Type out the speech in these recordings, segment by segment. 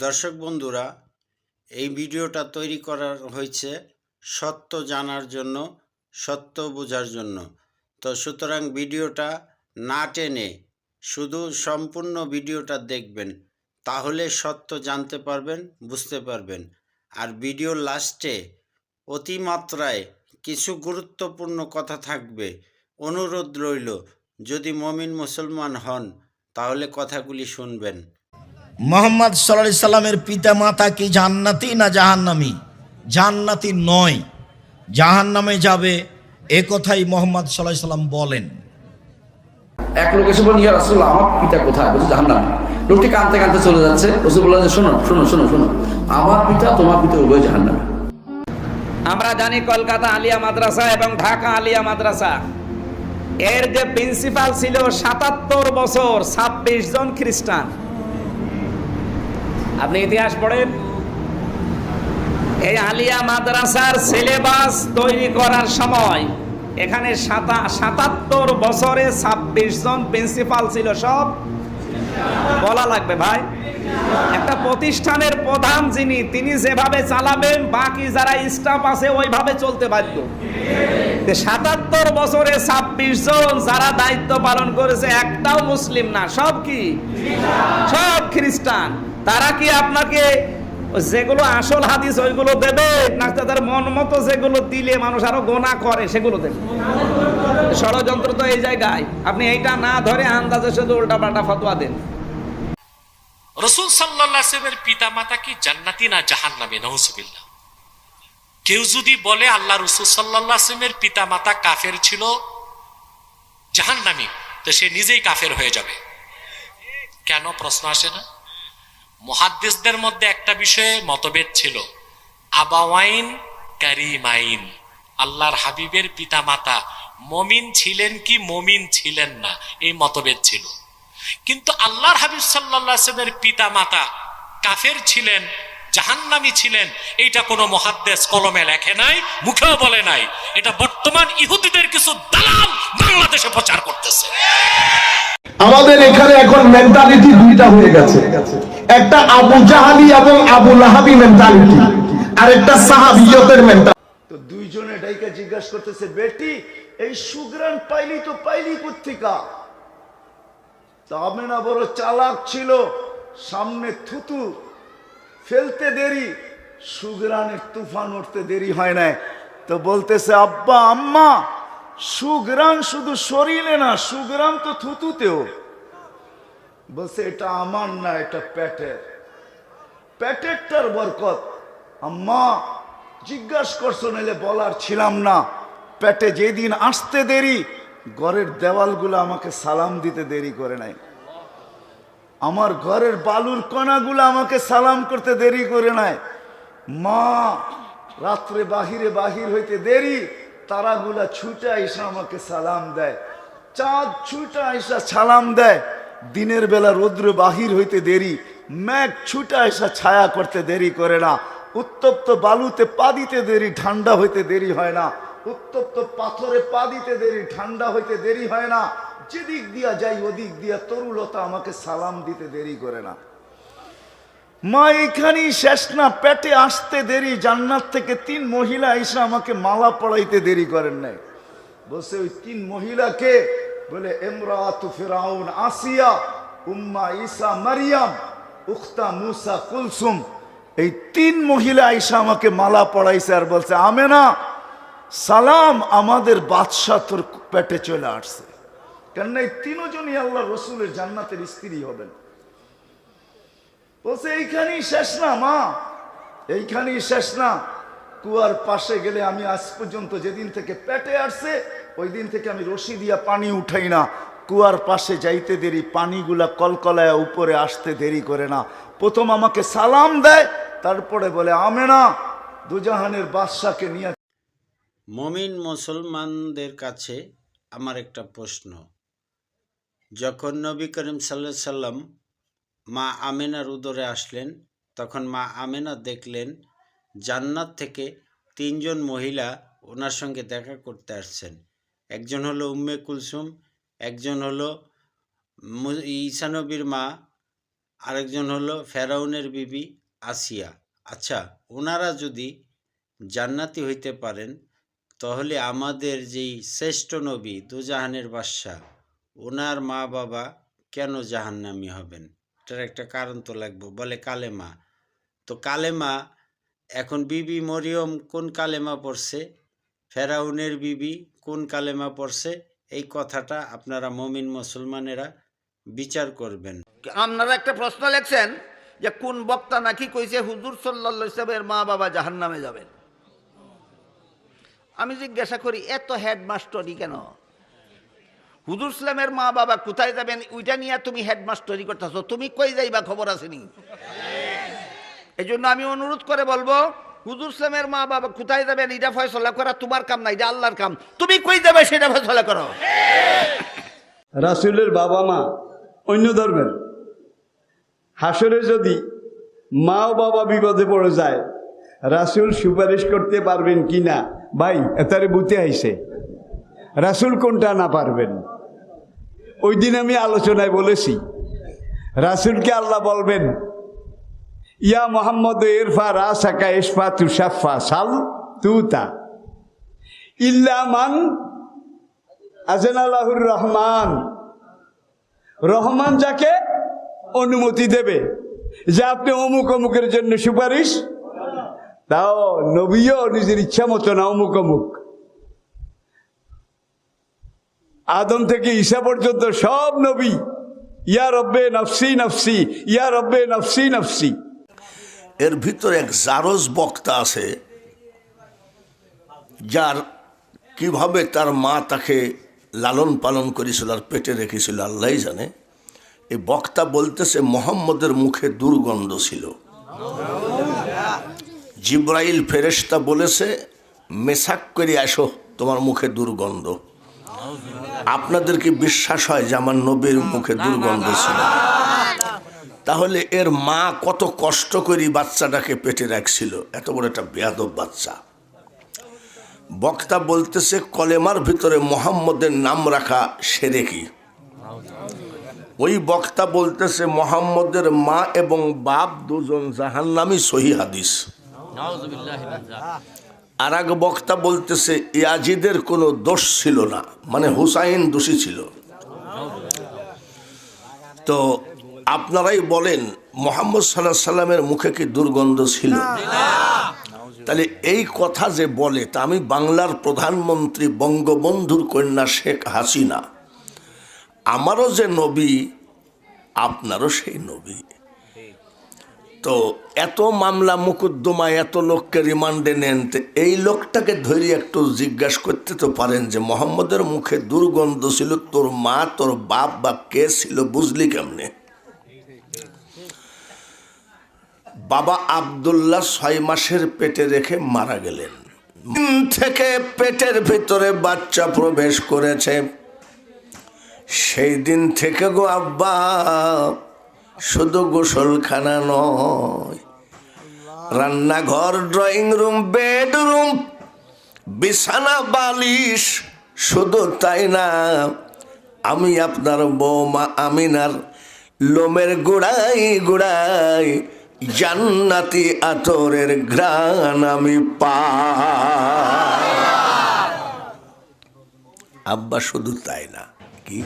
দর্শক বন্ধুরা, এই ভিডিওটা তৈরি করা হয়েছে সত্য জানার জন্য, সত্য বোঝার জন্য। তো সুতরাং ভিডিওটা না টেনে শুধু সম্পূর্ণ ভিডিওটা দেখবেন, তাহলে সত্য জানতে পারবেন, বুঝতে পারবেন। আর ভিডিওর লাস্টে অতিমাত্রায় কিছু গুরুত্বপূর্ণ কথা থাকবে, অনুরোধ রইল, যদি মমিন মুসলমান হন, তাহলে কথাগুলি শুনবেন। মোহাম্মদ সাল্লাহ সাল্লামের পিতা মাতা কি জান্নাতি না জাহান্নামি? জান্নাতি নয়। জাহান্নামে যাবে এ কথাই মোহাম্মদ সাল্লাহ সাল্লাম বলেন। এক লোক এসে বলেন ইয়া রাসূলুল্লাহ আমার পিতা কোথায়? বলছে জাহান্নাম। লোকটি কাঁদতে কাঁদতে চলে যাচ্ছে। রসুল বললেন শোনো শোনো শোনো শোনো। আমার পিতা তোমার পিতা উভয় জাহান্নাম। আমরা জানি কলকাতা আলিয়া মাদ্রাসা এবং ঢাকা আলিয়া মাদ্রাসা। এর যে প্রিন্সিপাল ছিল সাতাত্তর বছর ছাব্বিশ জন খ্রিস্টান। আপনি ইতিহাস পড়েন? এই আলিয়া মাদ্রাসার সিলেবাস তৈরি করার সময় এখানে সাতাত্তর বছরে ছাব্বিশ জন প্রিন্সিপাল ছিল সব। বলা লাগবে ভাই। একটা প্রতিষ্ঠানের প্রধান যিনি, তিনি যেভাবে চালাবেন, বাকি যারা স্টাফ আছে ওইভাবে চলতে বাধ্য। সাতাত্তর বছরে ছাব্বিশ জন যারা দায়িত্ব পালন করেছে, একটাও মুসলিম না, সব কি? সব খ্রিস্টান। তারা কি আপনাকে যেগুলো আসল হাদিস ওইগুলো দেবে? না তাদের মন মতো যেগুলো দিলে মানুষ আরও গোনা করে, সেগুলো দেবে। ষড়যন্ত্র তো এই জায়গায়। আপনি এইটা না ধরে আন্দাজে শুধু উল্টা পাল্টা ফতোয়া দেন। রসুল পিতা মাতা কি জান্নাতি না জাহান নামে নহুসুবিল্লা কেউ যদি বলে আল্লাহ রসুল পিতা মাতা কাফের ছিল জাহান নামি তো সে নিজেই কাফের হয়ে যাবে। কেন প্রশ্ন আসে না? মহাদ্দেশদের মধ্যে একটা বিষয়ে মতভেদ ছিল। আবাওয়াইন কারিমাইন। আল্লাহর হাবিবের পিতা মাতা মমিন ছিলেন কি মমিন ছিলেন না, এই মতভেদ ছিল। কিন্তু আল্লাহর হাবিব সাল্লামের পিতা মাতা কাফের ছিলেন, জাহান্নামি ছিলেন, এইটা কোনো মহাদ্দেশ কলমে লেখে নাই, মুখেও বলে নাই। এটা বর্তমান ইহুদিদের কিছু দালাল বাংলাদেশে প্রচার করতেছে। আমাদের এখানে এখন মেন্টালিটি দুইটা হয়ে গেছে। একটা আবু জাহালি এবং আবু লাহাবি মেন্টালিটি আর একটা সাহাবিয়তের মেন্টালিটি তো দুইজনে ডাইকা জিজ্ঞাসা করতেছে, বেটি, এই সুগ্রান পাইলি তো পাইলি তবে না বড় চালাক ছিল, সামনে থুতু, ফেলতে দেরি সুগ্রানের তুফান উঠতে দেরি হয় না তো বলতেছে, আব্বা, আম্মা সুগ্রান শুধু শরীরে না সুগ্রাম তো থুতুতেও। বলছে, এটা আমার না, এটা পেটের। পেটেরটার বরকত। আম্মা, জিজ্ঞাসা করছ নাহলে বলার ছিলাম না। পেটে যেদিন আসতে দেরি, ঘরের দেওয়ালগুলো আমাকে সালাম দিতে দেরি করে নাই। আমার ঘরের বালুর কণাগুলো আমাকে সালাম করতে দেরি করে নাই। মা, রাত্রে বাহিরে বাহির হইতে দেরি তারাগুলা ছুটে আইসা আমাকে সালাম দেয়। চাঁদ ছুটে আইসা সালাম দেয়। দিনের বেলা রৌদ্র বাহির হইতে দেরি, মেঘ ছুটে আইসা ছায়া করতে দেরি করে না। উত্তপ্ত বালুতে পা দিতে দেরি, ঠান্ডা হইতে দেরি হয় না। উত্তপ্ত পাথরে পা দিতে দেরি, ঠান্ডা হইতে দেরি হয় না। যেদিক দিয়া যাই, ওদিক দিয়া তরুলতা আমাকে সালাম দিতে দেরি করে না। মা, এখানেই শেষ না, পেটে আসতে দেরি, জান্নাত থেকে তিন মহিলা এসে আমাকে মালা পড়াইতে দেরি করেন নাই। বলছে, ওই তিন মহিলাকে বলে এমরাতু ফিরাউন, আসিয়া, উম্মা ঈসা মারিয়াম, উখতা মুসা কুলসুম। এই তিন মহিলা আইসা আমাকে মালা পড়াইছে আর বলছে, আমেনা, সালাম আমাদের বাদশাহ তোর পেটে চলে আসছে। কেননা এই তিনজনই আল্লাহ রসুলের জান্নাতের স্ত্রী হবেন। বলছে, এইখানেই শেষ না, মা। এইখানেই শেষ না। কুয়ার পাশে গেলে আমি আজ পর্যন্ত যেদিন থেকে পেটে আসছে, ওই দিন থেকে আমি রশি দিয়া পানি উঠাই না। কুয়ার পাশে যাইতে দেরি, পানিগুলা কলকলায় উপরে আসতে দেরি করে না। প্রথম আমাকে সালাম দেয়, তারপরে বলে, আমেনা, দুজাহানের বাদশাকে নিয়ে মমিন মুসলমানদের কাছে আমার একটা প্রশ্ন। যখন নবী করিম সাল্লা সাল্লাম মা আমেনার উদরে আসলেন। তখন মা আমেনা দেখলেন জান্নাত থেকে তিনজন মহিলা ওনার সঙ্গে দেখা করতে আসছেন। একজন হলো উম্মে কুলসুম, একজন হলো ঈশানবীর মা, আরেকজন হলো ফেরাউনের বিবি আসিয়া। আচ্ছা ওনারা যদি জান্নাতি হইতে পারেন, তাহলে আমাদের যেই শ্রেষ্ঠ নবী, দুজাহানের বাদশাহ, ওনার মা বাবা কেন জাহান্নামি হবেন? এটার একটা কারণ তো লাগবে, বলে কালেমা। তো কালেমা, এখন বিবি মরিয়ম কোন কালেমা পড়ছে? ফেরাউনের বিবি কোন কালেমা পড়ছে? এই কথাটা আপনারা মমিন মুসলমানেরা বিচার করবেন। আপনারা একটা প্রশ্ন লেখছেন যে কোন বক্তা নাকি কইছে হুজুর সাল্লা সাহেবের মা বাবা জাহান নামে যাবেন? আমি জিজ্ঞাসা করি, এত হেডমাস্টারি কেন? হুজুর ইসলামের মা বাবা কোথায় যাবেন, ওইটা নিয়ে তুমি হেডমাস্টারি করতেছ, তুমি কই যাইবা খবর আসেনি এই জন্য আমি অনুরোধ করে বলব, হুজুর ইসলামের মা বাবা কোথায় যাবেন, এটা ফয়সলা করা তোমার কাম না, এটা আল্লাহর কাম। তুমি কই যাবে সেটা ফয়সলা করো। রাসুলের বাবা মা অন্য ধর্মের। হাসরে যদি মা ও বাবা বিপদে পড়ে যায়, রাসুল সুপারিশ করতে পারবেন কি না? ভাই এতারে বুতে আইছে। রাসুল কোনটা না পারবেন? ওই দিন আমি আলোচনায় বলেছি, রাসুলকে আল্লাহ বলবেন, ইয়া মোহাম্মদ ইরফা রাসাকা ইসফা তুষাফা সাল তুতা ইল্লামান আজেনাল্লাহুর রহমান। রহমান যাকে অনুমতি দেবে, যে আপনি অমুক অমুকের জন্য সুপারিশ, তাও নবীও নিজের ইচ্ছা মতো না অমুক অমুক। আদম থেকে ঈশা পর্যন্ত সব নবী, ইয়া রব্বে নফসি নফসি, ইয়া রব্বে নফসি নফসি। এর ভিতরে এক জারজ বক্তা আছে, যার কীভাবে তার মা তাকে লালন পালন করেছিল আর পেটে রেখেছিল আল্লাহ জানে। এই বক্তা বলতেছে, মোহাম্মদের মুখে দুর্গন্ধ ছিল। জিব্রাইল ফেরেশতা বলেছে মেসাক করে আসো তোমার মুখে দুর্গন্ধ। আপনাদের কি বিশ্বাস হয় যে আমার নবীর মুখে দুর্গন্ধ ছিল। তাহলে এর মা কত কষ্ট করে বাচ্চাটাকে পেটে রাখছিল। এত বড় একটা বেয়াদব বাচ্চা। বক্তা বলতেছে, কলেমার ভিতরে মোহাম্মদের নাম রাখা সেরে কি? ওই বক্তা বলতেছে, মোহাম্মদের মা এবং বাপ দুজন জাহান্নামি সহি হাদিস। আর এক বক্তা বলতেছে, ইয়াজিদের কোনো দোষ ছিল না মানে হুসাইন দোষী ছিল। তো আপনারাই বলেন, মোহাম্মদ সাল্লাহ সাল্লামের মুখে কি দুর্গন্ধ ছিল? তাহলে এই কথা যে বলে, তা আমি বাংলার প্রধানমন্ত্রী বঙ্গবন্ধুর কন্যা শেখ হাসিনা। আমারও যে নবী, আপনারও সেই নবী। তো এত মামলা মুকদ্দমা, এত লোককে রিমান্ডে নেন এই লোকটাকে ধরে একটু জিজ্ঞাসা করতে তো পারেন যে, মোহাম্মদের মুখে দুর্গন্ধ ছিল, তোর মা, তোর বাপ বা কে ছিল, বুঝলি কেমনে? বাবা আবদুল্লাহ ছয় মাসের পেটে রেখে মারা গেলেন। থেকে পেটের ভিতরে বাচ্চা প্রবেশ করেছে। সেই দিন থেকে গো আব্বা শুধু গোসলখানা নয়, রান্নাঘর ড্রয়িং রুম বেডরুম বিছানা, বালিশ, শুধু তাই না, আমি আপনার বৌমা আমিনার লোমের গুড়াই গুড়াই, জান্নাতি আতরের ঘ্রাণ আমি পা আব্বা শুধু তাই না, কি?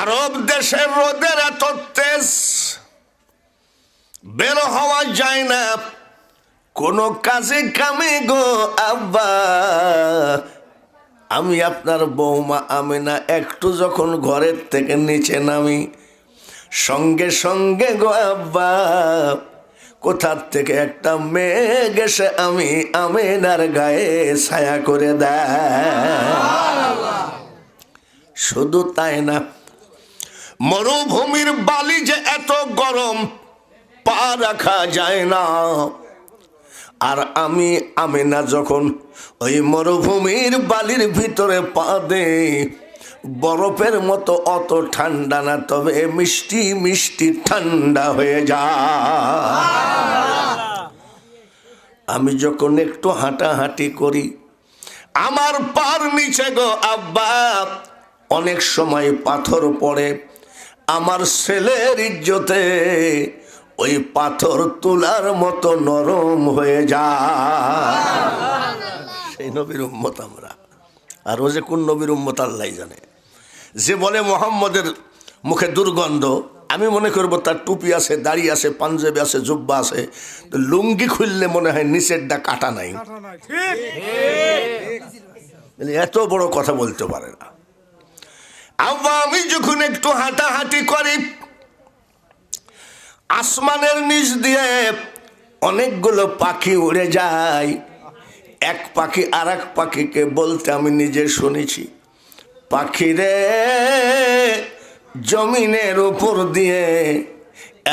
আরব দেশের রোদের এত তেজ বের হওয়া যায় না। কোনো কাজে কামে গো আব্বা। আমি আপনার বৌমা আমি না একটু যখন ঘরের থেকে নিচে নামি সঙ্গে সঙ্গে গো আব্বা কোথার থেকে একটা মেয়ে গেছে আমি আমিনার গায়ে ছায়া করে দেয়। শুধু তাই না মরুভূমির বালি যে এত গরম, পা রাখা যায় না। আর আমি আমি না যখন ওই মরুভূমির বালির ভিতরে পা দেই, বরফের মতো অত ঠান্ডা না, তবে মিষ্টি মিষ্টি ঠান্ডা হয়ে যায়। আমি যখন একটু হাঁটাহাঁটি করি, আমার পার নিচে গো আব্বা, অনেক সময় পাথর পড়ে আমার ছেলের ইজ্জতে ওই পাথর তুলার মতো নরম হয়ে যা সেই নবীর উম্মত আমরা। আর ও যে কোন নবীর উম্মত আল্লাহ জানে। যে বলে মোহাম্মদের মুখে দুর্গন্ধ আমি মনে করব তার টুপি আছে দাড়ি আছে পাঞ্জাবি আছে জুব্বা আছে তো লুঙ্গি খুললে মনে হয় নিচেরটা কাটা নাই। এত বড় কথা বলতে পারে না। আব্বা আমি যখন একটু হাঁটাহাঁটি করি, আসমানের নিচ দিয়ে অনেকগুলো পাখি উড়ে যায়। এক পাখি আর এক পাখিকে বলতে আমি নিজে শুনেছি, পাখিরে, জমিনের উপর দিয়ে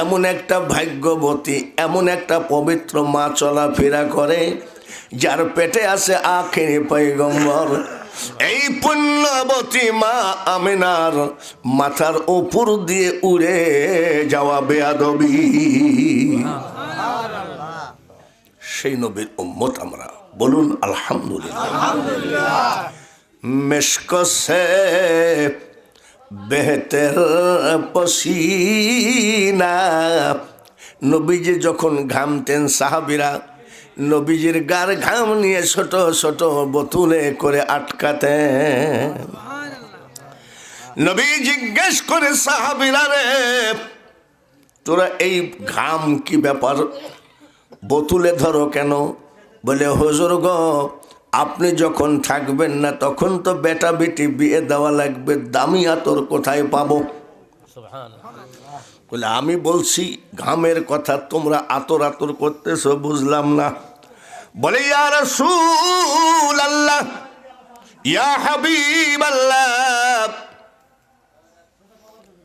এমন একটা ভাগ্যবতী, এমন একটা পবিত্র মা চলাফেরা করে, যার পেটে আছে আখের পৈগম্বর এই পুণ্যবতী মা আমিনার মাথার উপর দিয়ে উড়ে যাওয়া বেয়াদবি। সেই নবীর উম্মত আমরা। বলুন, আলহামদুলিল্লাহ। মেশক সে বেহতের পসিনা নবীজি যখন ঘামতেন সাহাবিরা নবীজির গার ঘাম নিয়ে ছোট ছোট বোতলে করে আটকাতেন। নবী জিজ্ঞেস করে, সাহাবিরা রে, তোরা এই ঘাম কি ব্যাপার? বোতলে ধরো কেন? বলে, হুজুর গ, আপনি যখন থাকবেন না, তখন তো বেটা বেটি বিয়ে দেওয়া লাগবে, দামি আতর কোথায় পাবো? বলে, আমি বলছি, ঘামের কথা তোমরা আতর আতর করতেছো, বুঝলাম না। বলে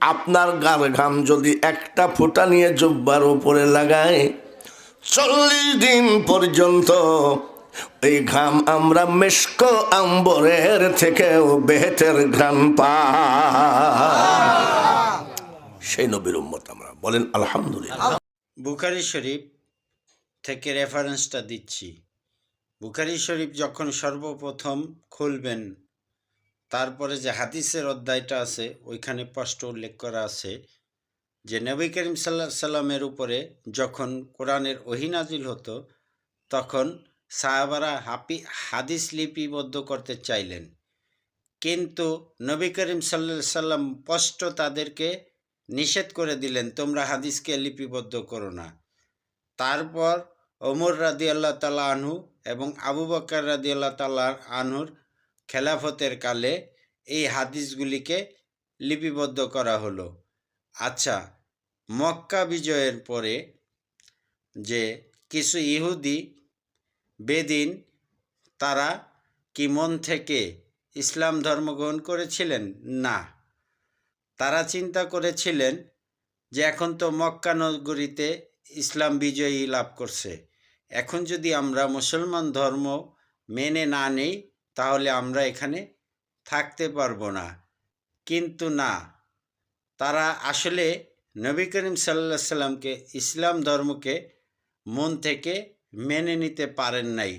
আপনার গার ঘাম যদি একটা ফোঁটা নিয়ে জব্বার উপরে লাগায়, চল্লিশ দিন পর্যন্ত এই ঘাম আমরা মেশক আম্বরের থেকেও বেহেতের ঘ্রাণ পা সেই নবীর উম্মত আমরা। বলেন, আলহামদুলিল্লাহ। বুখারি শরীফ থেকে রেফারেন্সটা দিচ্ছি। বুখারি শরীফ যখন সর্বপ্রথম খুলবেন, তারপরে যে হাদিসের অধ্যায়টা আছে, ওইখানে স্পষ্ট উল্লেখ করা আছে যে নবী করিম সাল্লাহ সাল্লামের উপরে যখন কোরআনের ওহিনাজিল হতো, তখন সাহাবারা হাপি, হাদিস লিপিবদ্ধ করতে চাইলেন। কিন্তু নবী করিম সাল্লা সাল্লাম স্পষ্ট তাদেরকে নিষেধ করে দিলেন, তোমরা হাদিসকে লিপিবদ্ধ করো না। তারপর ওমর রাদি আল্লাহ তালা আনহু এবং আবু বকর রাদি আল্লাহ তাল্লাহ আনহুর খেলাফতের কালে এই হাদিসগুলিকে লিপিবদ্ধ করা হলো। আচ্ছা মক্কা বিজয়ের পরে যে কিছু ইহুদি বেদিন, তারা কি মন থেকে ইসলাম ধর্ম গ্রহণ করেছিলেন? না। তারা চিন্তা করেছিলেন যে এখন তো মক্কা নগরীতে ইসলাম বিজয়ী লাভ করছে। এখন যদি আমরা মুসলমান ধর্ম মেনে না নেই, তাহলে আমরা এখানে থাকতে পারব না। কিন্তু না, তারা আসলে নবী করিম সাল্লা সাল্লামকে ইসলাম ধর্মকে মন থেকে মেনে নিতে পারেন নাই।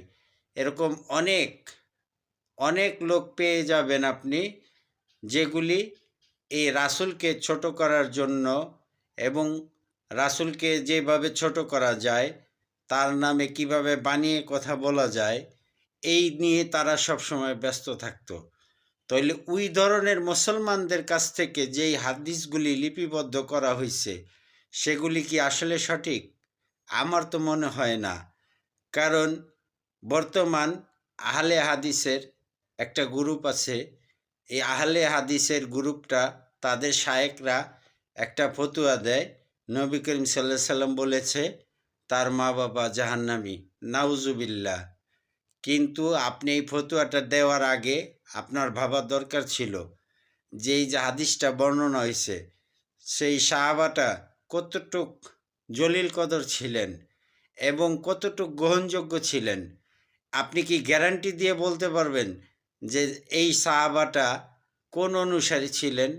এরকম অনেক অনেক লোক পেয়ে যাবেন আপনি, যেগুলি এই রাসুলকে ছোট করার জন্য এবং রাসুলকে যেভাবে ছোট করা যায়, তার নামে কীভাবে বানিয়ে কথা বলা যায়, এই নিয়ে তারা সবসময় ব্যস্ত থাকতো। তাইলে ওই ধরনের মুসলমানদের কাছ থেকে যেই হাদিসগুলি লিপিবদ্ধ করা হয়েছে সেগুলি কি আসলে সঠিক? আমার তো মনে হয় না। কারণ বর্তমান আহলে হাদিসের একটা গ্রুপ আছে, এই আহলে হাদিসের গ্রুপটা তাদের শায়েকরা একটা ফতুয়া দেয়। নবী করিম সাল্লাহ সাল্লাম বলেছে, তার মা বাবা জাহান্নামি নাউজুবিল্লা কিন্তু আপনি এই ফতুয়াটা দেওয়ার আগে আপনার ভাবার দরকার ছিল যে এই যে হাদিসটা বর্ণনা হয়েছে, সেই সাহাবাটা কতটুক জলিল কদর ছিলেন এবং কতটুক গ্রহণযোগ্য ছিলেন, আপনি কি গ্যারান্টি দিয়ে বলতে পারবেন যে এই সাহাবাটা কোন অনুসারী ছিলেন?